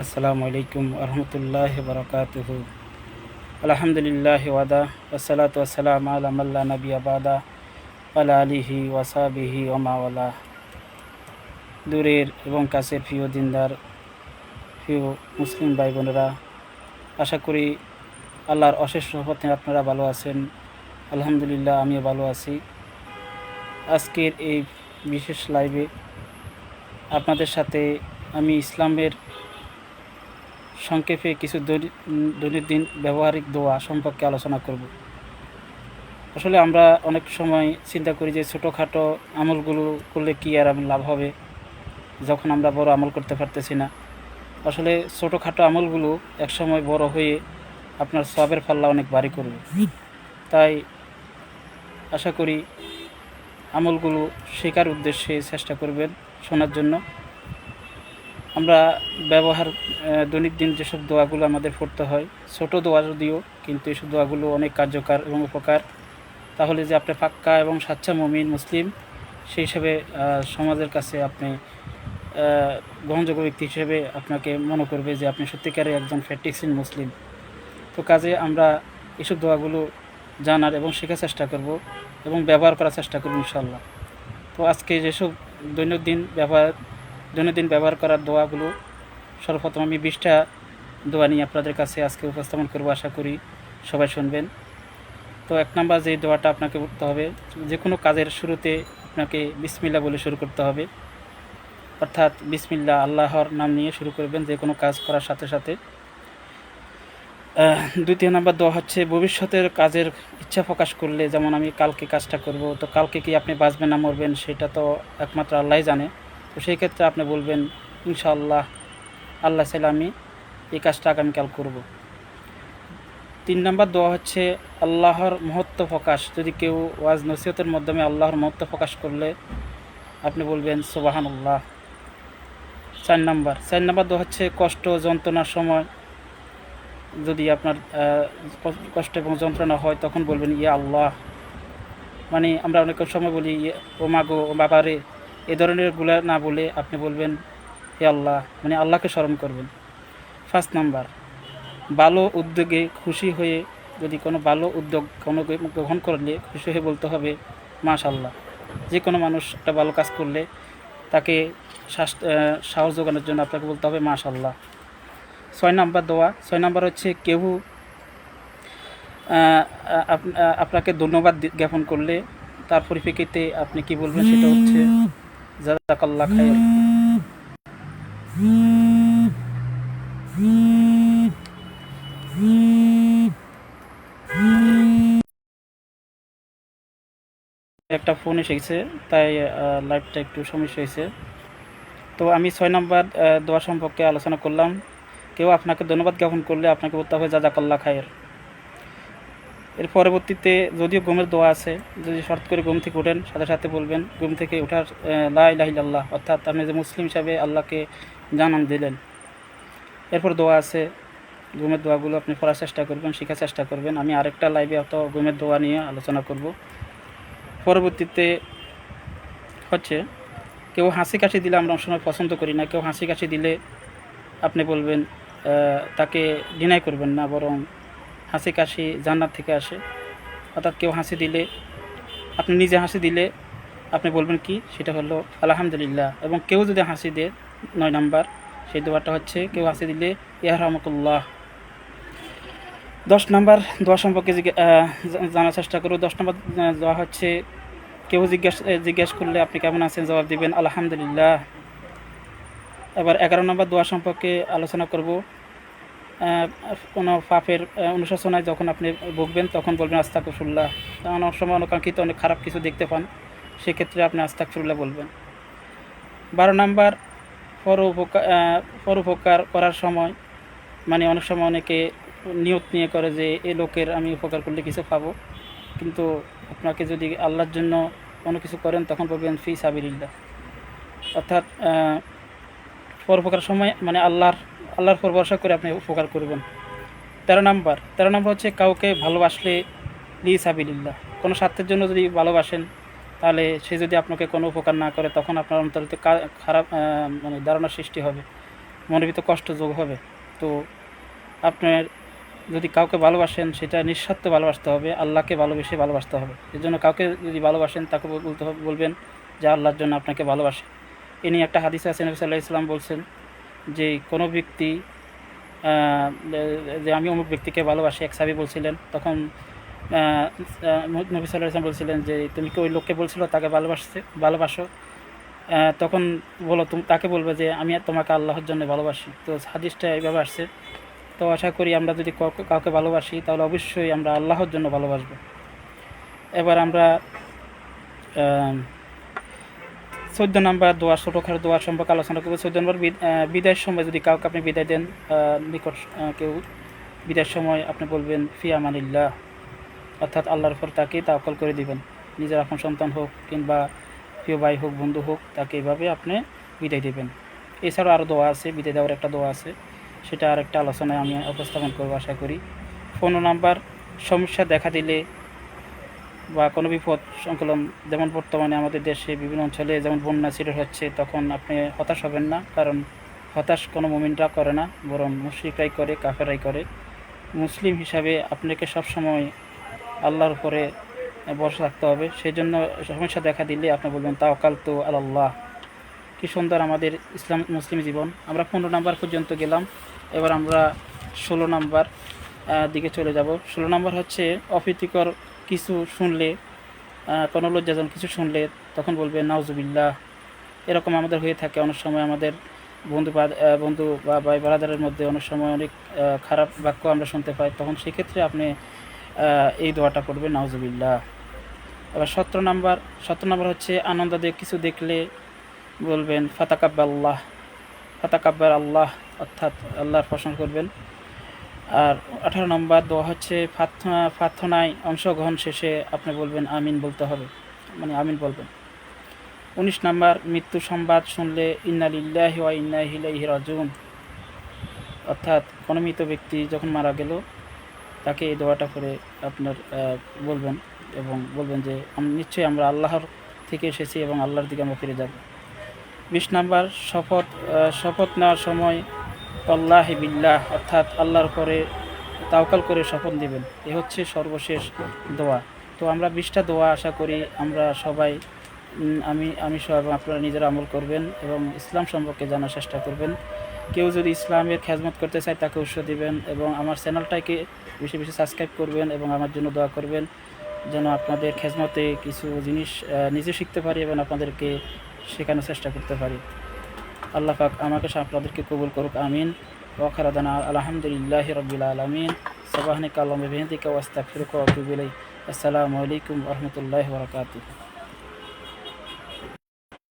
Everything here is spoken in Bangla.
আসসালামু আলাইকুম আরহামতুল্লাহ বরকাতুহ আলহামদুলিল্লাহ ওয়াদা ওসালাত ওসালাম আলামাল্লা নবী আবাদা আলা আলিহি ওয়াসাবিহি ওমাওয়ালা দূরের এবং কাছের প্রিয় দিনদার, প্রিয় মুসলিম ভাই বোনেরা আশা করি আল্লাহর অশেষ রহমতে আপনারা ভালো আছেন। আলহামদুলিল্লাহ, আমিও ভালো আছি। আজকের এই বিশেষ লাইভে আপনাদের সাথে আমি ইসলামের সংক্ষেপে কিছু দৈনন্দিন ব্যবহারিক দোয়া সম্পর্কে আলোচনা করব। আসলে আমরা অনেক সময় চিন্তা করি যে ছোটোখাটো আমলগুলো করলে কি আর লাভ হবে, যখন আমরা বড় আমল করতে পারতেছি না। আসলে ছোটোখাটো আমলগুলো একসময় বড় হয়ে আপনার সবের পাল্লা অনেক ভারী করবে। তাই আশা করি আমলগুলো শেখার উদ্দেশ্যে চেষ্টা করবেন শোনার জন্য। আমরা ব্যবহার আহ, দৈনন্দিন যেসব দোয়াগুলো আমাদের পড়তে হয় ছোট দোয়া যদিও কিন্তু এইসব দোয়াগুলো অনেক কার্যকর এবং উপকার। তাহলে যে আপনি পাক্কা এবং সাচ্চা মমিন মুসলিম সেই হিসাবে সমাজের কাছে আপনি গ্রহণযোগ্য ব্যক্তি হিসেবে আপনাকে মনে করবে যে আপনি সত্যিকারের একজন ফ্যাটিক্সিন মুসলিম। তো কাজে আমরা এসব দোয়াগুলো জানার এবং শেখার চেষ্টা করব এবং ব্যবহার করার চেষ্টা করব ইনশাল্লাহ তো আজকে যেসব দৈনন্দিন ব্যবহার দৈনন্দিন ব্যবহার করার দোয়াগুলো সর্বপ্রথম আমি বিশটা দোয়া নিয়ে আপনাদের কাছে আজকে উপস্থাপন করব, আশা করি সবাই শুনবেন। তো এক নাম্বার যে দোয়াটা আপনাকে করতে হবে, যে কোনো কাজের শুরুতে আপনাকে বিসমিল্লা বলে শুরু করতে হবে। অর্থাৎ বিসমিল্লা আল্লাহর নাম নিয়ে শুরু করবেন যে কোনো কাজ করার সাথে সাথে। দ্বিতীয় নাম্বার দোয়া হচ্ছে, ভবিষ্যতের কাজের ইচ্ছা প্রকাশ করলে, যেমন আমি কালকে কাজটা করব, তো কালকে কি আপনি বাঁচবেন না মরবেন, সেটা তো একমাত্র আল্লাহই জানে। তো সেই ক্ষেত্রে আপনি বলবেন, ইনশাআল্লাহ, আল্লাহ চাইলে আমি এই কাজটা আগামীকাল করব। তিন নম্বর দোয়া হচ্ছে, আল্লাহর মহত্ব প্রকাশ। যদি কেউ ওয়াজ নসিহতের মাধ্যমে আল্লাহর মহত্ব প্রকাশ করলে আপনি বলবেন সোবাহান আল্লাহ চার নম্বর, চার নাম্বার দোয়া হচ্ছে, কষ্ট যন্ত্রণার সময় যদি আপনার কষ্ট এবং যন্ত্রণা হয়, তখন বলবেন, ইয়া আল্লাহ। মানে আমরা অনেক সময় বলি ও মাগো ও বাবারে। এ ধরনেরগুলা না বলে আপনি বলবেন, হে আল্লাহ মানে আল্লাহকে স্মরণ করবেন। ফার্স্ট নাম্বার ভালো উদ্যোগে খুশি হয়ে যদি কোনো ভালো উদ্যোগ কোনো গ্রহণ করলে খুশি হয়ে বলতে হবে মাশাল্লাহ যে কোনো মানুষ একটা ভালো কাজ করলে তাকে সাহস যোগানোর জন্য আপনাকে বলতে হবে মাশাল্লাহ ছয় নাম্বার দোয়া, ছয় নাম্বার হচ্ছে কেউ আপ- আপনাকে ধন্যবাদ জ্ঞাপন করলে তার পরিপ্রেক্ষিতে আপনি কি বলবেন সেটা হচ্ছে একটা ফোন এসেছে তাই লাইভটা একটু সমস্যা হয়েছে। তো আমি ছয় নম্বর দোয়া সম্পর্কে আলোচনা করলাম। কেউ আপনাকে ধন্যবাদ জ্ঞাপন করলে আপনাকে বলতে হবে জাজাকাল্লাহ খায়ের এর পরবর্তীতে যদিও ঘুমের দোয়া আছে, যদি শর্ত করে ঘুম থেকে ওঠেন, সাথে সাথে বলবেন, ঘুম থেকে ওঠার লাহ অর্থাৎ আপনি যে মুসলিম হিসাবে আল্লাহকে জানান দিলেন। এরপর দোয়া আছে, ঘুমের দোয়াগুলো আপনি পড়ার চেষ্টা করবেন, শেখার চেষ্টা করবেন। আমি আরেকটা লাইভে অত ঘুমের দোয়া নিয়ে আলোচনা করব। পরবর্তীতে হচ্ছে, কেউ হাসি কাশি দিলে আমরা অনেক সময় পছন্দ করি না, কেউ হাসি কাশি দিলে আপনি বলবেন তাকে ডিনাই করবেন না, বরং হাসি কাশি জান্নাত থেকে আসে। অর্থাৎ কেউ হাসি দিলে, আপনি নিজে হাসি দিলে আপনি বলবেন কি? সেটা হলো, আলহামদুলিল্লাহ। এবং কেউ যদি হাসি দেয়, নয় নাম্বার, সেই দোয়াটা হচ্ছে, কেউ হাসি দিলে, ইয়া রহমতুল্লাহ। দশ নাম্বার দোয়া সম্পর্কে জানার চেষ্টা করব দশ নম্বর দোয়া হচ্ছে, কেউ জিজ্ঞেস জিজ্ঞেস করলে আপনি কেমন আছেন? জবাব দিবেন, আলহামদুলিল্লাহ। এবার এগারো নম্বর দোয়া সম্পর্কে আলোচনা করব। কোনো পাপের অনুশাসনায় যখন আপনি ভুগবেন তখন বলবেন আস্তাকুফুল্লাহ কারণ অনেক সময় অনেকাঙ্ক্ষিত অনেক খারাপ কিছু দেখতে পান সেক্ষেত্রে আপনি আস্তাকুফুল্লাহ বলবেন। বারো নাম্বার পর উপকার পর উপকার করার সময় মানে অনেক সময় অনেকে নিয়ত নিয়ে করে যে এ লোকের আমি উপকার করলে কিছু পাবো। কিন্তু আপনাকে যদি আল্লাহর জন্য কোনো কিছু করেন তখন বলবেন ফি সাবিরিল্লাহ অর্থাৎ আহ, পরোপকার সময় মানে আল্লাহর আল্লাহর পর ভরসা করে আপনি উপকার করবেন। তেরো নাম্বার তেরো নাম্বার হচ্ছে কাউকে ভালোবাসলে লি সাবিলিল্লাহ কোনো স্বার্থের জন্য যদি ভালোবাসেন, তাহলে সে যদি আপনাকে কোনো উপকার না করে, তখন আপনার অন্তরিতে খারাপ মানে ধারণার সৃষ্টি হবে। মনের ভিতর কষ্ট যোগ হবে। তো আপনার যদি কাউকে ভালোবাসেন, সেটা নিঃস্বার্থ ভালোবাসতে হবে, আল্লাহকে ভালোবেসে ভালোবাসতে হবে। এর জন্য কাউকে যদি ভালোবাসেন, তাকে বলতে হবে বলবেন যে, আল্লাহর জন্য আপনাকে ভালোবাসে। এ নিয়ে একটা হাদিস আছে, নবী সাল্লাহ ইসলাম বলছেন যে কোনো ব্যক্তি যে আমি অমুক ব্যক্তিকে ভালোবাসি, এক সাবি বলছিলেন, তখন নবী সাল্লাহ ইসলাম বলছিলেন যে, তুমি কি ওই লোককে বলছিল তাকে ভালোবাসতে ভালোবাসো? তখন বলো, তুমি, তাকে বলবে যে, আমি তোমাকে আল্লাহর জন্য ভালোবাসি। তো হাদিসটা এইভাবে আসছে। তো আশা করি আমরা যদি কাউকে ভালোবাসি, তাহলে অবশ্যই আমরা আল্লাহর জন্য ভালোবাসবো। এবার আমরা চোদ্দ নম্বর দোয়া ছোটোখাটো দোয়া সম্পর্কে আলোচনা করব। চোদ্দ নম্বর, বিদ- বিদায়ের সময় যদি কাউকে আপনি বিদায় দেন নিকট কেউ, বিদায়ের সময় আপনি বলবেন, ফি আমানিল্লাহ। অর্থাৎ আল্লাহর উপর তাকে তাওকল করে দিবেন। নিজের আপন সন্তান হোক কিংবা প্রিয় ভাই হোক, বন্ধু হোক, তাকে এভাবে আপনি বিদায় দেবেন। এছাড়াও আরও দোয়া আছে, বিদায় দেওয়ার একটা দোয়া আছে। সেটা আর একটা আলোচনায় আমি উপস্থাপন করব আশা করি। ফোন নাম্বার, সমস্যা দেখা দিলে বা কোনো বিপদ সংকলন, যেমন বর্তমানে আমাদের দেশে বিভিন্ন অঞ্চলে যেমন বন্যা সিলেট হচ্ছে, তখন আপনি হতাশ হবেন না, কারণ হতাশ কোনো মুমিনরা করে না, বরং মুশ্রিকরাই করে কাফেরাই করে। মুসলিম হিসাবে আপনাকে সবসময় আল্লাহর উপরে ভরসা রাখতে হবে। সেই জন্য সমস্যা দেখা দিলে আপনি বলবেন তা অকাল তো আল্লাহ কি সুন্দর আমাদের ইসলাম, মুসলিম জীবন। আমরা পনেরো নাম্বার পর্যন্ত গেলাম। এবার আমরা ষোলো নাম্বার দিকে চলে যাব। ষোলো নাম্বার হচ্ছে অপ্রীতিকর কিছু শুনলে কোনো লজ্জাজন কিছু শুনলে তখন বলবে, নাউজুবিল্লাহ। এরকম আমাদের হয়ে থাকে। অনেক সময় আমাদের বন্ধু বন্ধু বা ভাই বারাদারের মধ্যে অনেক সময় অনেক খারাপ বাক্য আমরা শুনতে পাই। তখন সেক্ষেত্রে আপনি এই দোয়াটা করবেন নাউজুবিল্লাহ। এবার সতেরো নাম্বার সতেরো নাম্বার হচ্ছে, আনন্দ দিয়ে কিছু দেখলে বলবেন ফাতাকাব্বাল্লাহ ফাতাকাব্বার আল্লাহ অর্থাৎ আল্লাহর প্রশংসা করবেন। আর আঠারো নম্বর দোয়া হচ্ছে, প্রার্থনা, প্রার্থনায় অংশগ্রহণ শেষে আপনি বলবেন আমিন বলতে হবে। মানে আমিন বলবেন। উনিশ নম্বর, মৃত্যু সংবাদ শুনলে ইন্নালিল্লাহি ওয়া ইন্না ইলাইহি রাজিউন। অর্থাৎ কোনো মৃত ব্যক্তি যখন মারা গেল, তাকে এই দোয়াটা করে আপনার বলবেন এবং বলবেন যে নিশ্চয়ই আমরা আল্লাহর থেকে এসেছি এবং আল্লাহর দিকে আমরা ফিরে যাব। বিশ নাম্বার, শপথ শপথ নেওয়ার সময় আল্লাহ বিল্লাহ, অর্থাৎ আল্লাহর পরে তাওকাল করে শপথ নেবেন। এ হচ্ছে সর্বশেষ দোয়া। তো আমরা বিশটা দোয়া আশা করি আমরা সবাই আমি আমি সহ এবং আপনারা নিজেরা আমল করবেন এবং ইসলাম সম্পর্কে জানার চেষ্টা করবেন। কেউ যদি ইসলামের খেজমত করতে চায় তাকে উৎসাহ দিবেন এবং আমার চ্যানেলটাকে বেশি বেশি সাবস্ক্রাইব করবেন এবং আমার জন্য দোয়া করবেন যেন আপনাদের খেজমতে কিছু জিনিস নিজে শিখতে পারি এবং আপনাদেরকে শেখানোর চেষ্টা করতে পারি। আল্লাহ পাক আমাকে আপনাদেরকে কবুল করুক, আমিন। ওখারাদানা আলহামদুলিল্লাহ রবিল আলমিন। সবাহনিক আলম বেহদিকা ওয়াস্তাফিরুক আসসালামু আলাইকুম রহমতুল্লাহ বরকাতুহ।